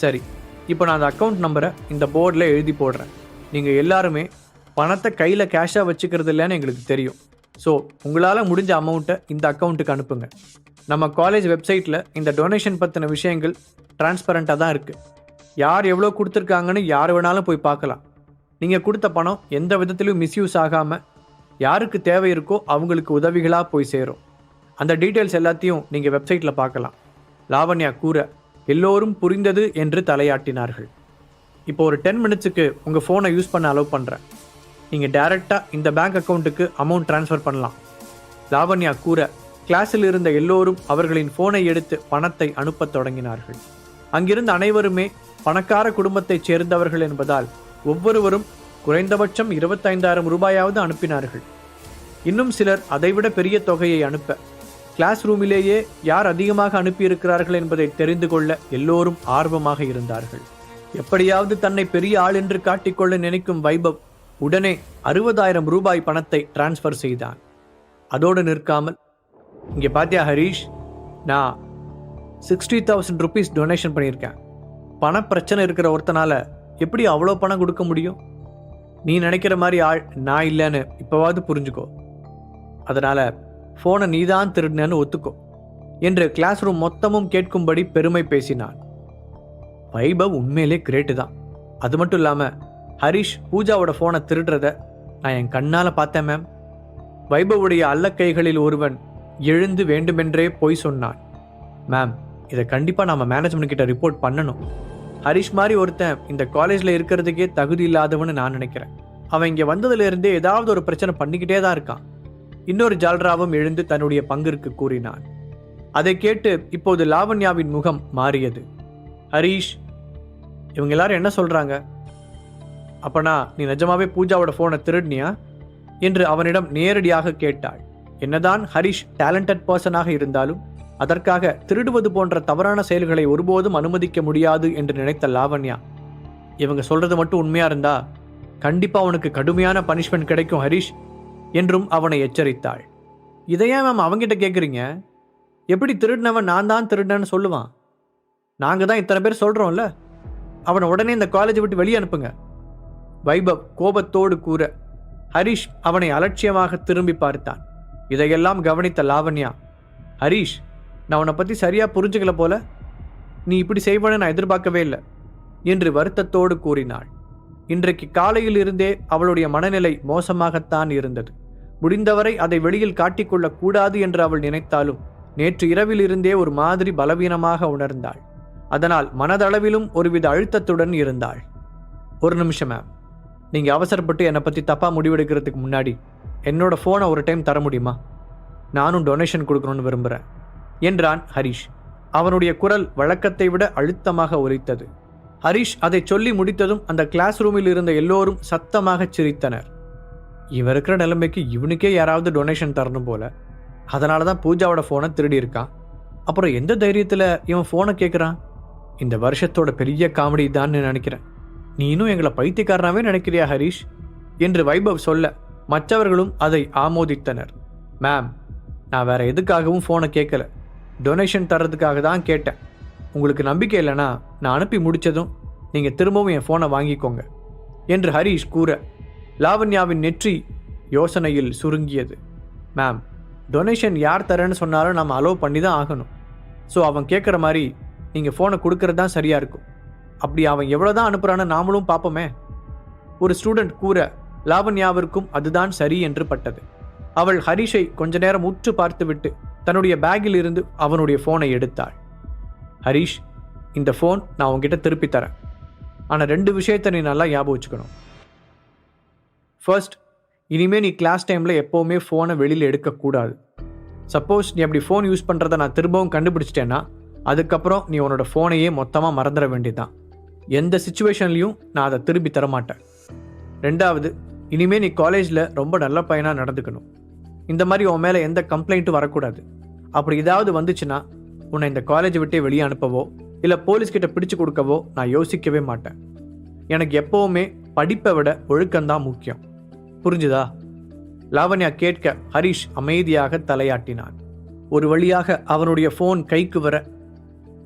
சரி இப்போ நான் அந்த அக்கௌண்ட் நம்பரை இந்த போர்டில் எழுதி போடுறேன். நீங்கள் எல்லாருமே பணத்தை கையில் கேஷாக வச்சுக்கிறது இல்லைன்னு எங்களுக்கு தெரியும். ஸோ உங்களால் முடிஞ்ச அமௌண்ட்டை இந்த அக்கௌண்ட்டுக்கு அனுப்புங்க. நம்ம காலேஜ் வெப்சைட்டில் இந்த டொனேஷன் பற்றின விஷயங்கள் டிரான்ஸ்பரண்ட்டாக தான் இருக்குது யார் எவ்வளோ கொடுத்துருக்காங்கன்னு யார் வேணாலும் போய் பார்க்கலாம். நீங்கள் கொடுத்த பணம் எந்த விதத்திலையும் மிஸ்யூஸ் ஆகாமல் யாருக்கு தேவை இருக்கோ அவங்களுக்கு உதவிகளாக போய் சேரும். அந்த டீட்டெயில்ஸ் எல்லாத்தையும் நீங்கள் வெப்சைட்டில் பார்க்கலாம். லாவண்யா கூற எல்லோரும் புரிந்தது என்று தலையாட்டினார்கள். இப்போ ஒரு டென் மினிட்ஸுக்கு உங்கள் ஃபோனை யூஸ் பண்ண அலோவ் பண்ணுறேன் நீங்கள் டைரெக்டாக இந்த பேங்க் அக்கௌண்ட்டுக்கு அமௌண்ட் ட்ரான்ஸ்ஃபர் பண்ணலாம். லாவண்யா கூற கிளாஸில் இருந்த எல்லோரும் அவர்களின் ஃபோனை எடுத்து பணத்தை அனுப்பத் தொடங்கினார்கள். அங்கிருந்த அனைவருமே பணக்கார குடும்பத்தைச் சேர்ந்தவர்கள் என்பதால் ஒவ்வொருவரும் குறைந்தபட்சம் இருபத்தைந்தாயிரம் ரூபாயாவது அனுப்பினார்கள். இன்னும் சிலர் அதைவிட பெரிய தொகையை அனுப்ப கிளாஸ் ரூமிலேயே யார் அதிகமாக அனுப்பியிருக்கிறார்கள் என்பதை தெரிந்து கொள்ள எல்லோரும் ஆர்வமாக இருந்தார்கள். எப்படியாவது தன்னை பெரிய ஆள் என்று காட்டிக்கொள்ள நினைக்கும் வைபவ் உடனே அறுபதாயிரம் ரூபாய் பணத்தை டிரான்ஸ்ஃபர் செய்தான். அதோடு நிற்காமல் இங்கே பாத்தியா ஹரீஷ்? நான் சிக்ஸ்டி தௌசண்ட் ருபீஸ் டொனேஷன் பண்ணியிருக்கேன். பண பிரச்சனை இருக்கிற ஒருத்தனால எப்படி அவ்வளோ பணம் கொடுக்க முடியும்? நீ நினைக்கிற மாதிரி ஆள் நான் இல்லைன்னு இப்போவாவது புரிஞ்சுக்கோ. அதனால் ஃபோனை நீதான் திருடினேன்னு ஒத்துக்கோ. என்று கிளாஸ் ரூம் மொத்தமும் கேட்கும்படி பெருமை பேசினான். வைபவ் உண்மையிலே கிரேட்டு தான். அது மட்டும் இல்லாமல் ஹரிஷ் பூஜாவோட ஃபோனை திருடுறத நான் என் கண்ணால் பார்த்தேன் மேம் வைபவுடைய அல்லக்கைகளில் ஒருவன் எழுந்து வேண்டுமென்றே பொய் சொன்னான். மேம் இதை கண்டிப்பாக நம்ம மேனேஜ்மெண்ட் கிட்ட ரிப்போர்ட் பண்ணணும். ஹரிஷ் மாதிரி ஒருத்தன் இந்த காலேஜில் இருக்கிறதுக்கே தகுதி இல்லாதவன்னு நான் நினைக்கிறேன். அவன் இங்கே வந்ததுலேருந்தே ஏதாவது ஒரு பிரச்சனை பண்ணிக்கிட்டே தான் இருக்கான். இன்னொரு ஜால்ராவும் எழுந்து தன்னுடைய பங்கிற்கு கூறினான். அதை கேட்டு இப்போது லாவண்யாவின் முகம் மாறியது. ஹரீஷ் இவங்க எல்லாரும் என்ன சொல்றாங்க? அப்பனா நீ நிஜமாவே பூஜாவோட போனை திருடினியா? என்று அவனிடம் நேரடியாக கேட்டாள். என்னதான் ஹரிஷ் டேலண்டட் பர்சனாக இருந்தாலும் அதற்காக திருடுவது போன்ற தவறான செயல்களை ஒருபோதும் அனுமதிக்க முடியாது என்று நினைத்த லாவண்யா இவங்க சொல்றது மட்டும் உண்மையா இருந்தா கண்டிப்பா அவனுக்கு கடுமையான பனிஷ்மெண்ட் கிடைக்கும் ஹரிஷ். என்றும் அவனை எச்சரித்தாள். இதையே மேம் அவங்கிட்ட கேட்குறீங்க எப்படி திருடினவன் நான் தான் திருடினேன்னு சொல்லுவான். நாங்கள் தான் இத்தனை பேர் சொல்கிறோம்ல அவனை உடனே இந்த காலேஜை விட்டு வெளியே அனுப்புங்க. வைபவ் கோபத்தோடு கூற ஹரிஷ் அவனை அலட்சியமாக திரும்பி பார்த்தான். இதையெல்லாம் கவனித்த லாவண்யா ஹரிஷ் நான் உன்னை பற்றி சரியாக புரிஞ்சுக்கல போல. நீ இப்படி செய்வன நான் எதிர்பார்க்கவே இல்லை. என்று வருத்தத்தோடு கூறினாள். இன்றைக்கு காலையில் இருந்தே அவளுடைய மனநிலை மோசமாகத்தான் இருந்தது. முடிந்தவரை அதை வெளியில் காட்டிக்கொள்ளக் கூடாது என்று அவள் நினைத்தாலும் நேற்று இரவில் இருந்தே ஒரு மாதிரி பலவீனமாக உணர்ந்தாள். அதனால் மனதளவிலும் ஒருவித அழுத்தத்துடன் இருந்தாள். ஒரு நிமிஷம் மேம் நீங்கள் அவசரப்பட்டு என்னை பற்றி தப்பாக முடிவெடுக்கிறதுக்கு முன்னாடி என்னோட ஃபோனை ஒரு டைம் தர முடியுமா? நானும் டொனேஷன் கொடுக்கணும்னு விரும்புகிறேன் என்றான் ஹரிஷ். அவனுடைய குரல் வழக்கத்தை விட அழுத்தமாக ஒலித்தது. ஹரிஷ் அதை சொல்லி முடித்ததும் அந்த கிளாஸ் ரூமில் இருந்த எல்லோரும் சத்தமாகச் சிரித்தனர். இவன் இருக்கிற நிலைமைக்கு இவனுக்கே யாராவது டொனேஷன் தரணும் போல. அதனால தான் பூஜாவோட ஃபோனை திருடி இருக்கான் அப்புறம் எந்த தைரியத்தில் இவன் ஃபோனை கேட்குறான் இந்த வருஷத்தோட பெரிய காமெடி தான் நினைக்கிறேன். நீனும் எங்களை பைத்தியக்காரனாவே நினைக்கிறியா ஹரிஷ்? என்று வைபவ் சொல்ல மற்றவர்களும் அதை ஆமோதித்தனர். மேம் நான் வேற எதுக்காகவும் ஃபோனை கேட்கல டொனேஷன் தர்றதுக்காக தான் கேட்டேன். உங்களுக்கு நம்பிக்கை இல்லைனா நான் அனுப்பி முடித்ததும் நீங்கள் திரும்பவும் என் ஃபோனை வாங்கிக்கோங்க என்று ஹரிஷ் கூற லாவண்யாவின் நெற்றி யோசனையில் சுருங்கியது. மேம் டொனேஷன் யார் தரேன்னு சொன்னாலும் நம்ம அலோவ் பண்ணி தான் ஆகணும். ஸோ அவன் கேட்குற மாதிரி நீங்கள் ஃபோனை கொடுக்கறது தான் சரியாக இருக்கும். அப்படி அவன் எவ்வளோ தான் அனுப்புகிறான்னு நாமளும் பார்ப்போமே ஒரு ஸ்டூடெண்ட் கூற லாவண்யாவிற்கும் அதுதான் சரி என்று பட்டது. அவள் ஹரிஷை கொஞ்ச நேரம் உற்று பார்த்துவிட்டு தன்னுடைய பேக்கில் இருந்து அவனுடைய ஃபோனை எடுத்தாள். ஹரிஷ் இந்த ஃபோன் நான் உங்ககிட்ட திருப்பி தரேன். ஆனால் ரெண்டு விஷயத்த நீ நல்லா ஞாபகம் வச்சுக்கணும். ஃபர்ஸ்ட் இனிமேல் நீ கிளாஸ் டைமில் எப்போவுமே ஃபோனை வெளியில் எடுக்கக்கூடாது. சப்போஸ் நீ அப்படி ஃபோன் யூஸ் பண்ணுறதை நான் திரும்பவும் கண்டுபிடிச்சிட்டேன்னா அதுக்கப்புறம் நீ உன்னோட ஃபோனையே மொத்தமாக மறந்துட வேண்டியதுதான். எந்த சுச்சுவேஷன்லையும் நான் அதை திரும்பி தர மாட்டேன் ரெண்டாவது இனிமேல் நீ காலேஜில் ரொம்ப நல்ல பையனாக நடந்துக்கணும். இந்த மாதிரி உன் மேலே எந்த கம்ப்ளைண்ட்டும் வரக்கூடாது. அப்படி ஏதாவது வந்துச்சுன்னா உன்னை இந்த காலேஜை விட்டே வெளியே அனுப்பவோ இல்லை போலீஸ்கிட்ட பிடிச்சு கொடுக்கவோ நான் யோசிக்கவே மாட்டேன். எனக்கு எப்போவுமே படிப்பை விட ஒழுக்கம்தான் முக்கியம். புரிஞ்சுதா? லாவண்யா கேட்க ஹரிஷ் அமைதியாக தலையாட்டினான். ஒரு வழியாக அவனுடைய ஃபோன் கைக்கு வர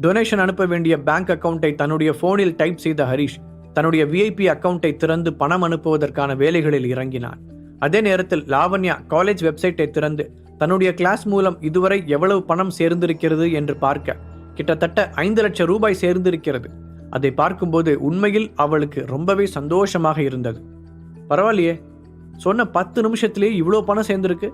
டொனேஷன் அனுப்ப வேண்டிய பேங்க் அக்கவுண்டை தன்னுடைய ஃபோனில் டைப் செய்த ஹரிஷ் தன்னுடைய விஐபி அக்கவுண்டை திறந்து பணம் அனுப்புவதற்கான வேலைகளில் இறங்கினான். அதே நேரத்தில் லாவண்யா காலேஜ் வெப்சைட்டை திறந்து தன்னுடைய கிளாஸ் மூலம் இதுவரை எவ்வளவு பணம் சேர்ந்திருக்கிறது என்று பார்க்க கிட்டத்தட்ட ஐந்து லட்சம் ரூபாய் சேர்ந்திருக்கிறது. அதை பார்க்கும்போது உண்மையில் அவளுக்கு ரொம்பவே சந்தோஷமாக இருந்தது. பரவாயில்லையே சொன்ன பத்து நிமிஷத்துலேயே இவ்வளோ பணம் சேர்ந்துருக்கு.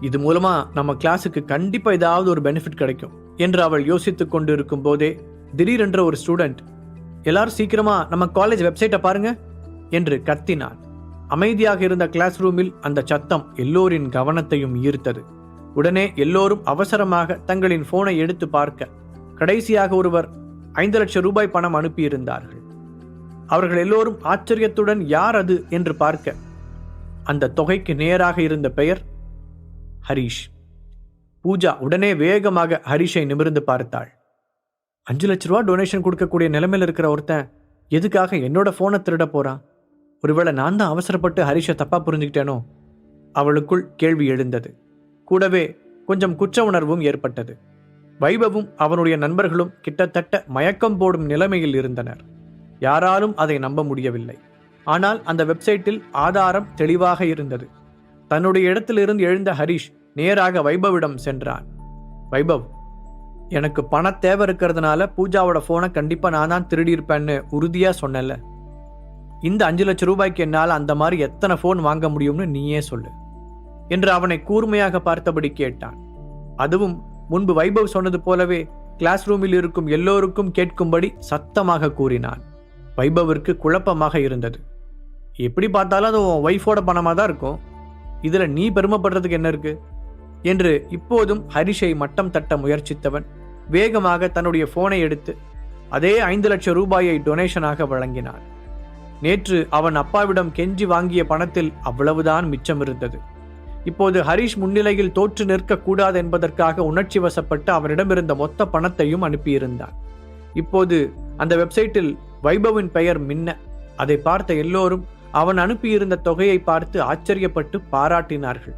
இது மூலமாக நம்ம கிளாஸுக்கு கண்டிப்பாக ஏதாவது ஒரு பெனிஃபிட் கிடைக்கும் என்று அவள் யோசித்துக் கொண்டு இருக்கும் போதே திடீரென்ற ஒரு ஸ்டூடெண்ட் எல்லாரும் சீக்கிரமாக நம்ம காலேஜ் வெப்சைட்டை பாருங்க என்று கத்தினான். அமைதியாக இருந்த கிளாஸ் ரூமில் அந்த சத்தம் எல்லோரின் கவனத்தையும் ஈர்த்தது. உடனே எல்லோரும் அவசரமாக தங்களின் போனை எடுத்து பார்க்க கடைசியாக ஒருவர் ஐந்து லட்சம் ரூபாய் பணம் அனுப்பியிருந்தார்கள். அவர்கள் எல்லோரும் ஆச்சரியத்துடன் யார் அது? என்று பார்க்க அந்த தொகைக்கு நேராக இருந்த பெயர் ஹரிஷ். பூஜா உடனே வேகமாக ஹரிஷை நிமிர்ந்து பார்த்தாள். அஞ்சு லட்ச ரூபா டொனேஷன் கொடுக்கக்கூடிய நிலைமையில் இருக்கிற ஒருத்தன் எதுக்காக என்னோட ஃபோனை திருட போறான்? ஒருவேளை நான் தான் அவசரப்பட்டு ஹரிஷை தப்பா புரிஞ்சுக்கிட்டேனோ? அவளுக்குள் கேள்வி எழுந்தது. கூடவே கொஞ்சம் குற்ற உணர்வும் ஏற்பட்டது. வைபவும் அவனுடைய நண்பர்களும் கிட்டத்தட்ட மயக்கம் போடும் நிலைமையில் இருந்தனர். யாராலும் அதை நம்ப முடியவில்லை. ஆனால் அந்த வெப்சைட்டில் ஆதாரம் தெளிவாக இருந்தது. தன்னுடைய இடத்திலிருந்து எழுந்த ஹரிஷ் நேராக வைபவிடம் சென்றான். வைபவ் எனக்கு பண தேவை இருக்கிறதுனால பூஜாவோட ஃபோனை கண்டிப்பாக நான் தான் திருடியிருப்பேன்னு உறுதியாக சொன்னல இந்த அஞ்சு லட்சம் ரூபாய்க்கு என்னால் அந்த மாதிரி எத்தனை ஃபோன் வாங்க முடியும்னு நீயே சொல்லு என்று அவனை கூர்மையாக பார்த்தபடி கேட்டான். அதுவும் முன்பு வைபவ் சொன்னது போலவே கிளாஸ் ரூமில் இருக்கும் எல்லோருக்கும் கேட்கும்படி சத்தமாக கூறினான். வைபவிற்கு குழப்பமாக இருந்தது. எப்படி பார்த்தாலும் அது உன் ஒய்ஃபோட பணமாக தான் இருக்கும். இதில் நீ பெருமைப்படுறதுக்கு என்ன இருக்கு? என்று இப்போதும் ஹரிஷை மட்டம் தட்ட முயற்சித்தவன் வேகமாக தன்னுடைய ஃபோனை எடுத்து அதே ஐந்து லட்சம் ரூபாயை டொனேஷனாக வழங்கினான். நேற்று அவன் அப்பாவிடம் கெஞ்சி வாங்கிய பணத்தில் அவ்வளவுதான் மிச்சம் இருந்தது. இப்போது ஹரிஷ் முன்னிலையில் தோற்று நிற்கக்கூடாது என்பதற்காக உணர்ச்சி வசப்பட்டு அவனிடமிருந்த மொத்த பணத்தையும் அனுப்பியிருந்தான். இப்போது அந்த வெப்சைட்டில் வைபவின் பெயர் மின்ன. அதை பார்த்த எல்லோரும் அவன் அனுப்பியிருந்த தொகையை பார்த்து ஆச்சரியப்பட்டு பாராட்டினார்கள்.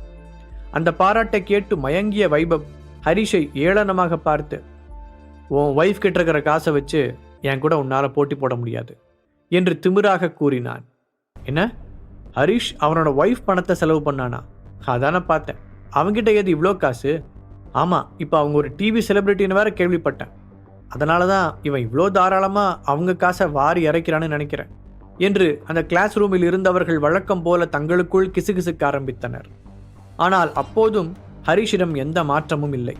அந்த பாராட்டை கேட்டு மயங்கிய வைபவ் ஹரிஷை ஏளனமாக பார்த்து உன் ஒய்ஃப் கிட்ட இருக்கிற காசை வச்சு என் கூட உன்னால் போட்டி போட முடியாது என்று திமிராக கூறினான். என்ன? ஹரிஷ் அவனோட ஒய்ஃப் பணத்தை செலவு பண்ணானா? அதான பார்த்தேன். அவங்கிட்ட ஏது இவ்வளோ காசு? ஆமாம் இப்போ அவங்க ஒரு டிவி செலிப்ரிட்டின்னு வேற கேள்விப்பட்டேன். அதனால தான் இவன் இவ்வளோ தாராளமாக அவங்க காசை வாரி இறைக்கிறான்னு நினைக்கிறேன். என்று அந்த கிளாஸ் ரூமில் இருந்தவர்கள் வழக்கம் போல தங்களுக்குள் கிசுகிசுக்க ஆரம்பித்தனர். ஆனால் அப்போதும் ஹரிஷிடம் எந்த மாற்றமும் இல்லை.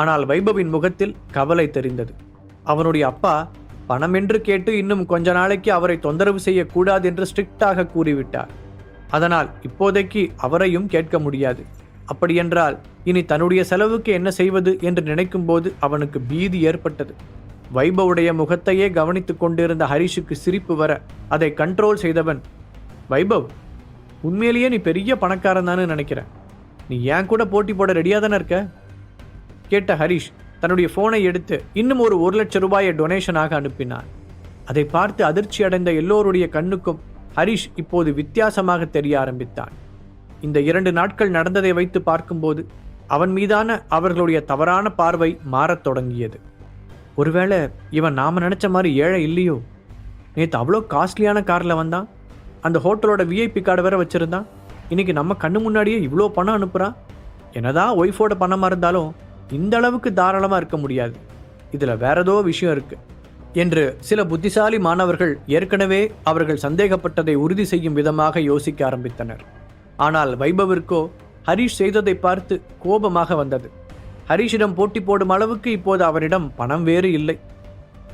ஆனால் வைபவின் முகத்தில் கவலை தெரிந்தது. அவனுடைய அப்பா பணம் என்று கேட்டு இன்னும் கொஞ்ச நாளைக்கு அவரை தொந்தரவு செய்யக்கூடாது என்று ஸ்ட்ரிக்டாக கூறிவிட்டார். அதனால் இப்போதைக்கு அவரையும் கேட்க முடியாது. அப்படியென்றால் இனி தன்னுடைய செலவுக்கு என்ன செய்வது என்று நினைக்கும்போது அவனுக்கு பீதி ஏற்பட்டது. வைபவுடைய முகத்தையே கவனித்துக் கொண்டிருந்த ஹரிஷுக்கு சிரிப்பு வர அதை கண்ட்ரோல் செய்தவன். வைபவ் உண்மையிலேயே நீ பெரிய பணக்காரன் தானே நினைக்கிறேன். நீ ஏன் கூட போட்டி போட ரெடியாக தானே இருக்க? கேட்ட ஹரிஷ் தன்னுடைய ஃபோனை எடுத்து இன்னும் ஒரு ஒரு லட்சம் ரூபாயை டொனேஷனாக அனுப்பினார் அதை பார்த்து அதிர்ச்சி அடைந்த எல்லோருடைய கண்ணுக்கும் ஹரிஷ் இப்போது வித்தியாசமாக தெரிய ஆரம்பித்தான். இந்த இரண்டு நாட்கள் நடந்ததை வைத்து பார்க்கும்போது அவன் மீதான அவர்களுடைய தவறான பார்வை மாறத் தொடங்கியது. ஒருவேளை இவன் நாம் நினச்ச மாதிரி ஏழை இல்லையோ? நேற்று அவ்வளோ காஸ்ட்லியான காரில் வந்தான். அந்த ஹோட்டலோட விஐபி கார்டு வேற வச்சுருந்தான் இன்றைக்கி நம்ம கண்ணு முன்னாடியே இவ்வளோ பணம் அனுப்புகிறான் என்னதான் ஒய்ஃபோட பணமாக இருந்தாலும் இந்த அளவுக்கு தாராளமாக இருக்க முடியாது. இதில் வேற ஏதோ விஷயம் இருக்குது என்று சில புத்திசாலி மாணவர்கள் ஏற்கனவே அவர்கள் சந்தேகப்பட்டதை உறுதி செய்யும் விதமாக யோசிக்க ஆரம்பித்தனர். ஆனால் வைபவிற்கோ ஹரிஷ் செய்ததை பார்த்து கோபமாக வந்தது. ஹரிஷிடம் போட்டி போடும் அளவுக்கு இப்போது அவரிடம் பணம் வேறு இல்லை.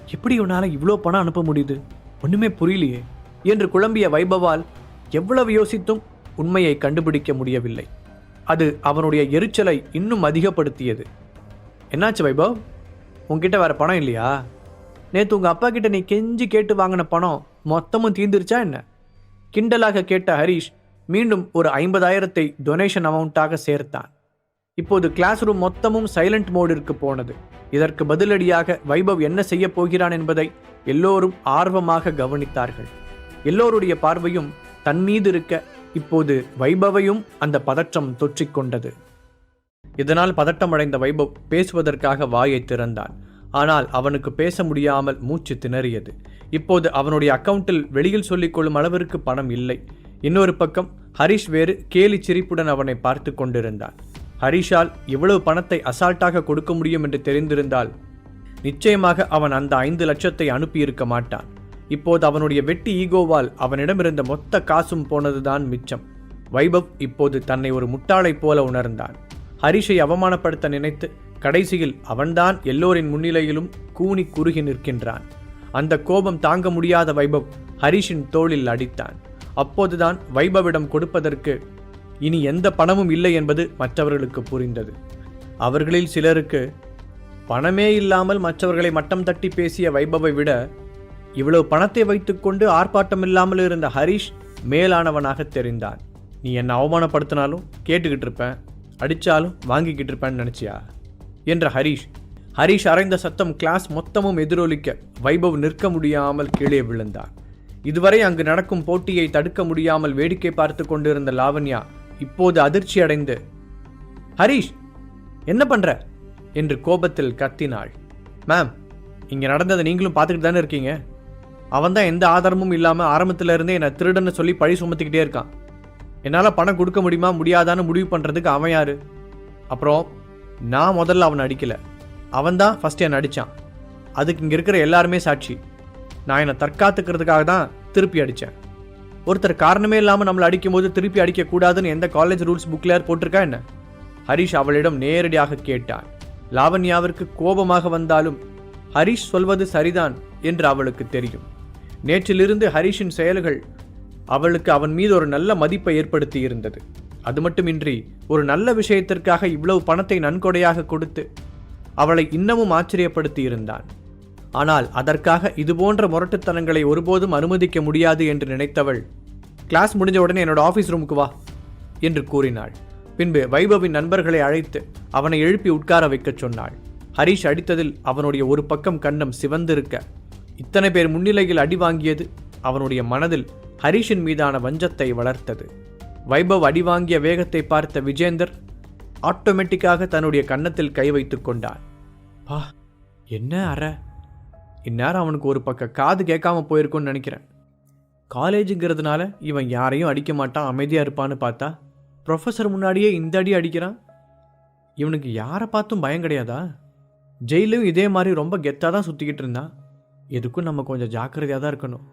எப்படி உன்னால் இவ்வளோ பணம் அனுப்ப முடியுது? ஒன்றுமே புரியலையே. என்று குழம்பிய வைபவால் எவ்வளவு யோசித்தும் உண்மையை கண்டுபிடிக்க முடியவில்லை. அது அவனுடைய எரிச்சலை இன்னும் அதிகப்படுத்தியது. என்னாச்சு வைபவ்? உங்ககிட்ட வேற பணம் இல்லையா? நேற்று உங்கள் அப்பா கிட்ட நீ கெஞ்சி கேட்டு வாங்கின பணம் மொத்தமும் தீந்துருச்சா என்ன? கிண்டலாக கேட்ட ஹரிஷ் மீண்டும் ஒரு ஐம்பதாயிரத்தை டொனேஷன் அமௌண்ட்டாக சேர்த்தான். இப்போது கிளாஸ் ரூம் மொத்தமும் சைலண்ட் மோடிற்கு போனது. இதற்கு பதிலடியாக வைபவ் என்ன செய்ய போகிறான் என்பதை எல்லோரும் ஆர்வமாக கவனித்தார்கள். எல்லோருடைய பார்வையும் தன் மீது இருக்க இப்போது வைபவையும் அந்த பதற்றம் தொற்றிக்கொண்டது இதனால் பதட்டமடைந்த வைபவ் பேசுவதற்காக வாயை திறந்தான். ஆனால் அவனுக்கு பேச முடியாமல் மூச்சு திணறியது. இப்போது அவனுடைய அக்கவுண்டில் வெளியில் சொல்லிக்கொள்ளும் அளவிற்கு பணம் இல்லை. இன்னொரு பக்கம் ஹரிஷ் வேறு கேலி சிரிப்புடன் அவனை பார்த்து கொண்டிருந்தான். ஹரிஷால் இவ்வளவு பணத்தை அசால்ட்டாக கொடுக்க முடியும் என்று தெரிந்திருந்தால் நிச்சயமாக அவன் அந்த ஐந்து லட்சத்தை அனுப்பியிருக்க மாட்டான். இப்போது அவனுடைய வெட்டி ஈகோவால் அவனிடமிருந்த மொத்த காசும் போனதுதான் மிச்சம். வைபவ் இப்போது தன்னை ஒரு முட்டாளைப் போல உணர்ந்தான். ஹரிஷை அவமானப்படுத்த நினைத்து கடைசியில் அவன்தான் எல்லோரின் முன்னிலையிலும் கூனி குறுகி நிற்கின்றான். அந்த கோபம் தாங்க முடியாத வைபவ் ஹரிஷின் தோளில் அடித்தான். அப்போதுதான் வைபவிடம் கொடுப்பதற்கு இனி எந்த பணமும் இல்லை என்பது மற்றவர்களுக்கு புரிந்தது. அவர்களில் சிலருக்கு பணமே இல்லாமல் மற்றவர்களை மட்டம் தட்டி பேசிய வைபவை விட இவ்வளவு பணத்தை வைத்துக்கொண்டு ஆர்ப்பாட்டம் இல்லாமல் இருந்த ஹரிஷ் மேலானவனாக தெரிந்தான். நீ என்னை அவமானப்படுத்தினாலும் கேட்டுக்கிட்டு இருப்பேன் அடித்தாலும் வாங்கிக்கிட்டு இருப்பேன்னு நினச்சியா? என்ற ஹரிஷ் ஹரிஷ் அறைந்த சத்தம் கிளாஸ் மொத்தமும் எதிரொலிக்க வைபவ் நிற்க முடியாமல் கீழே விழுந்தான். இதுவரை அங்கு நடக்கும் போட்டியை தடுக்க முடியாமல் வேடிக்கை பார்த்து கொண்டிருந்த லாவண்யா இப்போது அதிர்ச்சி அடைந்து ஹரிஷ் என்ன பண்ற? என்று கோபத்தில் கத்தினாள். மேம் இங்க நடந்ததை நீங்களும் பார்த்துக்கிட்டு தானே இருக்கீங்க? அவன் தான் எந்த ஆதாரமும் இல்லாம ஆரம்பத்துல இருந்தே என்னை திருடன்னு சொல்லி பழி சுமத்திக்கிட்டே இருக்கான். என்னால பணம் கொடுக்க முடியுமா முடியாதான்னு முடிவு பண்றதுக்கு அவன் யாரு? அப்புறம் நான் முதல்ல அவனை அடிக்கல. அவன் தான் ஃபர்ஸ்ட் என்னை அடித்தான் அதுக்கு இங்கே இருக்கிற எல்லாருமே சாட்சி. நான் என்னை தற்காத்துக்கிறதுக்காக தான் திருப்பி அடித்தேன் ஒருத்தர் காரணமே இல்லாமல் நம்மளை அடிக்கும்போது திருப்பி அடிக்கக்கூடாதுன்னு எந்த காலேஜ் ரூல்ஸ் புக்கில் போட்டிருக்கா என்ன? ஹரிஷ் அவளிடம் நேரடியாக கேட்டான். லாவண்யாவிற்கு கோபமாக வந்தாலும் ஹரிஷ் சொல்வது சரிதான் என்று அவளுக்கு தெரியும். நேற்றிலிருந்து ஹரிஷின் செயல்கள் அவளுக்கு அவன் மீது ஒரு நல்ல மதிப்பை ஏற்படுத்தி இருந்தது. அது மட்டுமின்றி ஒரு நல்ல விஷயத்திற்காக இவ்வளவு பணத்தை நன்கொடையாக கொடுத்து அவளை இன்னமும் ஆச்சரியப்படுத்தி இருந்தான். ஆனால் அதற்காக இதுபோன்ற முரட்டுத்தனங்களை ஒருபோதும் அனுமதிக்க முடியாது என்று நினைத்தவள் கிளாஸ் முடிஞ்ச உடனே என்னோட ஆஃபீஸ் ரூமுக்கு வா என்று கூறினாள். பின்பு வைபவின் நண்பர்களை அழைத்து அவனை எழுப்பி உட்கார வைக்கச் சொன்னாள். ஹரிஷ் அடித்ததில் அவனுடைய ஒரு பக்கம் கண்ணம் சிவந்திருக்க இத்தனை பேர் முன்னிலையில் அடி வாங்கியது அவனுடைய மனதில் ஹரிஷின் மீதான வஞ்சத்தை வளர்த்தது. வைபவ் அடி வாங்கிய வேகத்தை பார்த்த விஜேந்தர் ஆட்டோமேட்டிக்காக தன்னுடைய கன்னத்தில் கை வைத்துக் கொண்டான் பா என்ன அற? இந்நேரம் அவனுக்கு ஒரு பக்கம் காது கேட்காம போயிருக்கும்னு நினைக்கிறேன். காலேஜுங்கிறதுனால இவன் யாரையும் அடிக்க மாட்டான் அமைதியாக இருப்பான்னு பார்த்தா ப்ரொஃபஸர் முன்னாடியே இந்த அடி அடிக்கிறான்? இவனுக்கு யாரை பார்த்தும் பயம் கிடையாதா? ஜெயிலையும் இதே மாதிரி ரொம்ப கெத்தாக தான் சுற்றிக்கிட்டு இருந்தான். எதுக்கும் நம்ம கொஞ்சம் ஜாக்கிரதையாக தான் இருக்கணும்.